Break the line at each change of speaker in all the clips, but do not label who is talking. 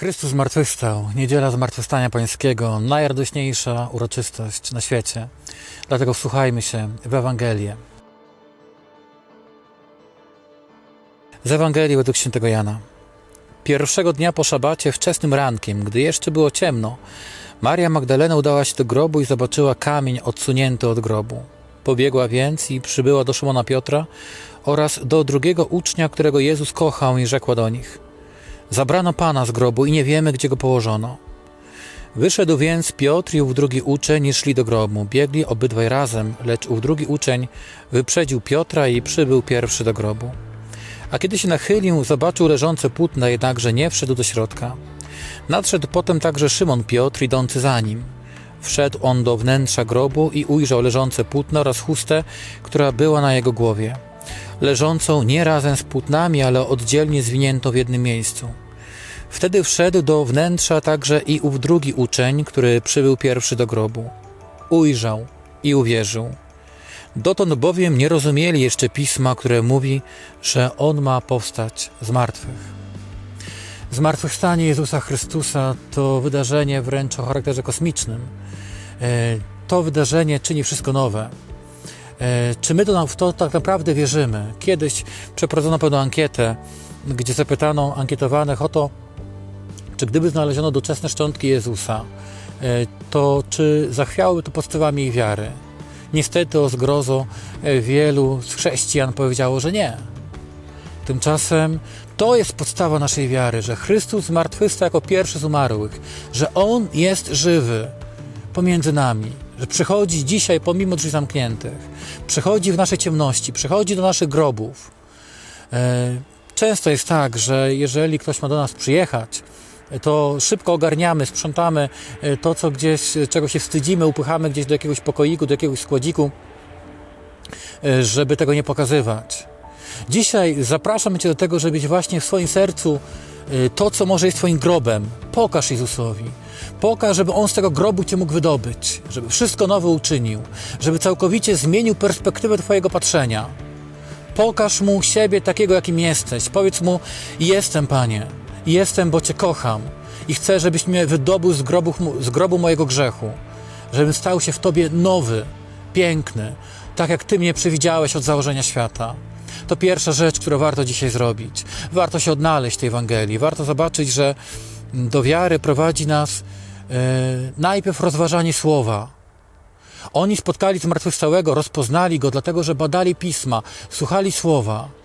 Chrystus zmartwychwstał, niedziela zmartwychwstania pańskiego, najradośniejsza uroczystość na świecie. Dlatego wsłuchajmy się w Ewangelię. Z Ewangelii według świętego Jana. Pierwszego dnia po szabacie, wczesnym rankiem, gdy jeszcze było ciemno, Maria Magdalena udała się do grobu i zobaczyła kamień odsunięty od grobu. Pobiegła więc i przybyła do Szymona Piotra oraz do drugiego ucznia, którego Jezus kochał i rzekła do nich – Zabrano Pana z grobu i nie wiemy, gdzie go położono. Wyszedł więc Piotr i ów drugi uczeń i szli do grobu. Biegli obydwaj razem, lecz ów drugi uczeń wyprzedził Piotra i przybył pierwszy do grobu. A kiedy się nachylił, zobaczył leżące płótna, jednakże nie wszedł do środka. Nadszedł potem także Szymon Piotr, idący za nim. Wszedł on do wnętrza grobu i ujrzał leżące płótno oraz chustę, która była na jego głowie leżącą nie razem z płótnami, ale oddzielnie zwiniętą w jednym miejscu. Wtedy wszedł do wnętrza także i ów drugi uczeń, który przybył pierwszy do grobu. Ujrzał i uwierzył. Dotąd bowiem nie rozumieli jeszcze pisma, które mówi, że on ma powstać z martwych. Zmartwychwstanie Jezusa Chrystusa to wydarzenie wręcz o charakterze kosmicznym. E, To wydarzenie czyni wszystko nowe. E, Czy my to, w to tak naprawdę wierzymy? Kiedyś przeprowadzono pewną ankietę, gdzie zapytano ankietowanych o to, czy gdyby znaleziono doczesne szczątki Jezusa, e, to czy zachwiałyby to podstawami ich wiary? Niestety o zgrozo e, wielu z chrześcijan powiedziało, że nie. Tymczasem to jest podstawa naszej wiary, że Chrystus zmartwychwstał jako pierwszy z umarłych, że On jest żywy pomiędzy nami, że przychodzi dzisiaj pomimo drzwi zamkniętych, przychodzi w naszej ciemności, przychodzi do naszych grobów. E, Często jest tak, że jeżeli ktoś ma do nas przyjechać, to szybko ogarniamy, sprzątamy e, to, co gdzieś, czego się wstydzimy, upychamy gdzieś do jakiegoś pokoiku, do jakiegoś składziku, e, żeby tego nie pokazywać. Dzisiaj zapraszam Cię do tego, żebyś właśnie w swoim sercu to, co może jest Twoim grobem, pokaż Jezusowi. Pokaż, żeby On z tego grobu Cię mógł wydobyć, żeby wszystko nowe uczynił, żeby całkowicie zmienił perspektywę Twojego patrzenia. Pokaż Mu siebie takiego, jakim jesteś. Powiedz Mu, jestem, Panie, jestem, bo Cię kocham i chcę, żebyś mnie wydobył z grobu, z grobu mojego grzechu, żebym stał się w Tobie nowy, piękny, tak jak Ty mnie przewidziałeś od założenia świata. To pierwsza rzecz, którą warto dzisiaj zrobić. Warto się odnaleźć tej Ewangelii. Warto zobaczyć, że do wiary prowadzi nas e, najpierw rozważanie słowa. Oni spotkali zmartwychwstałego, rozpoznali go, dlatego że badali pisma, słuchali słowa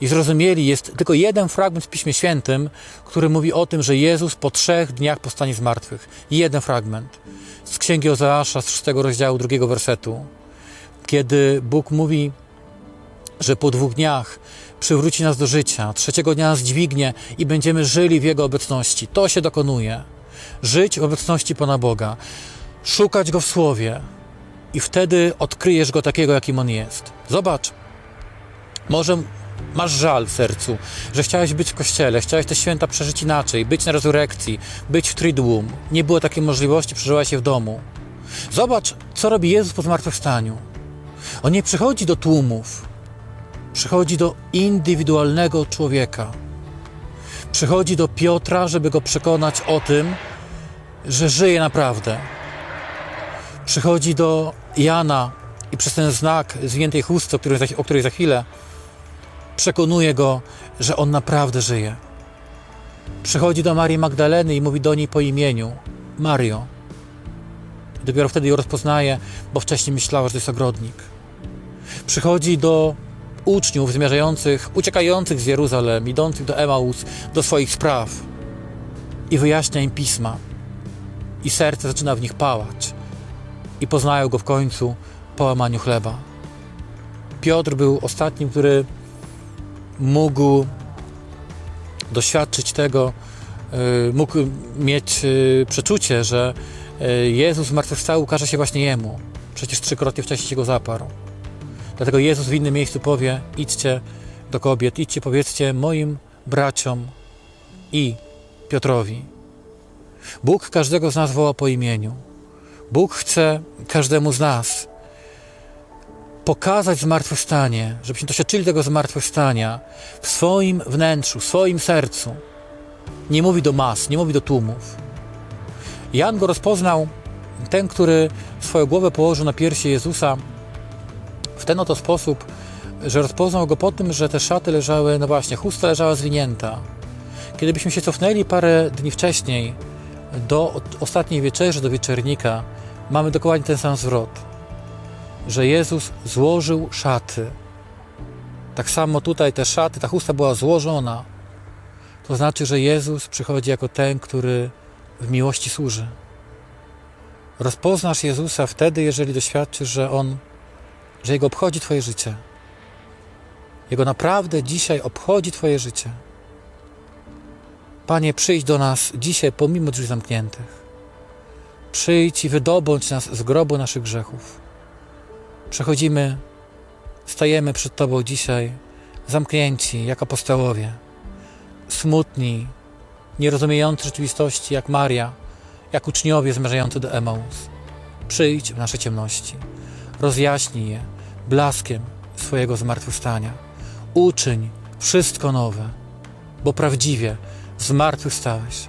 i zrozumieli, jest tylko jeden fragment w Piśmie Świętym, który mówi o tym, że Jezus po trzech dniach powstanie z martwych. Jeden fragment z księgi Ozeasza z szóstego rozdziału drugiego wersetu, kiedy Bóg mówi, że po dwóch dniach przywróci nas do życia, trzeciego dnia nas dźwignie i będziemy żyli w Jego obecności. To się dokonuje. Żyć w obecności Pana Boga, szukać Go w Słowie i wtedy odkryjesz Go takiego, jakim On jest. Zobacz, może masz żal w sercu, że chciałeś być w kościele, chciałeś te święta przeżyć inaczej, być na rezurekcji, być w Triduum. Nie było takiej możliwości, przeżyłaś je w domu. Zobacz, co robi Jezus po zmartwychwstaniu. On nie przychodzi do tłumów, przychodzi do indywidualnego człowieka. Przychodzi do Piotra, żeby go przekonać o tym, że żyje naprawdę. Przychodzi do Jana i przez ten znak zwiniętej za, o której za chwilę, przekonuje go, że on naprawdę żyje. Przychodzi do Marii Magdaleny i mówi do niej po imieniu: Mario. Dopiero wtedy ją rozpoznaje, bo wcześniej myślała, że to jest ogrodnik. Przychodzi do uczniów zmierzających, uciekających z Jeruzalem, idących do Emaus, do swoich spraw i wyjaśnia im pisma. I serce zaczyna w nich pałać. I poznają go w końcu po łamaniu chleba. Piotr był ostatnim, który mógł doświadczyć tego, y, mógł mieć y, przeczucie, że y, Jezus zmartwychwstały ukaże się właśnie Jemu. Przecież trzykrotnie wcześniej się go zaparł. Dlatego Jezus w innym miejscu powie: idźcie do kobiet, idźcie, powiedzcie moim braciom i Piotrowi. Bóg każdego z nas woła po imieniu. Bóg chce każdemu z nas pokazać zmartwychwstanie, żebyśmy doświadczyli tego zmartwychwstania w swoim wnętrzu, w swoim sercu. Nie mówi do mas, nie mówi do tłumów. Jan go rozpoznał, ten, który swoją głowę położył na piersi Jezusa, w ten oto sposób, że rozpoznał go po tym, że te szaty leżały, no właśnie, chusta leżała zwinięta. Kiedybyśmy się cofnęli parę dni wcześniej do ostatniej wieczerzy, do wieczernika, mamy dokładnie ten sam zwrot, że Jezus złożył szaty. Tak samo tutaj te szaty, ta chusta była złożona. To znaczy, że Jezus przychodzi jako ten, który w miłości służy. Rozpoznasz Jezusa wtedy, jeżeli doświadczysz, że On, że Jego obchodzi Twoje życie. Jego naprawdę dzisiaj obchodzi Twoje życie. Panie, przyjdź do nas dzisiaj pomimo drzwi zamkniętych. Przyjdź i wydobądź nas z grobu naszych grzechów. Przechodzimy, stajemy przed Tobą dzisiaj zamknięci jak apostołowie, smutni, nierozumiejący rzeczywistości jak Maria, jak uczniowie zmierzający do Emaus. Przyjdź w nasze ciemności, rozjaśnij je blaskiem swojego zmartwychwstania. Uczyń wszystko nowe, bo prawdziwie zmartwychwstałeś.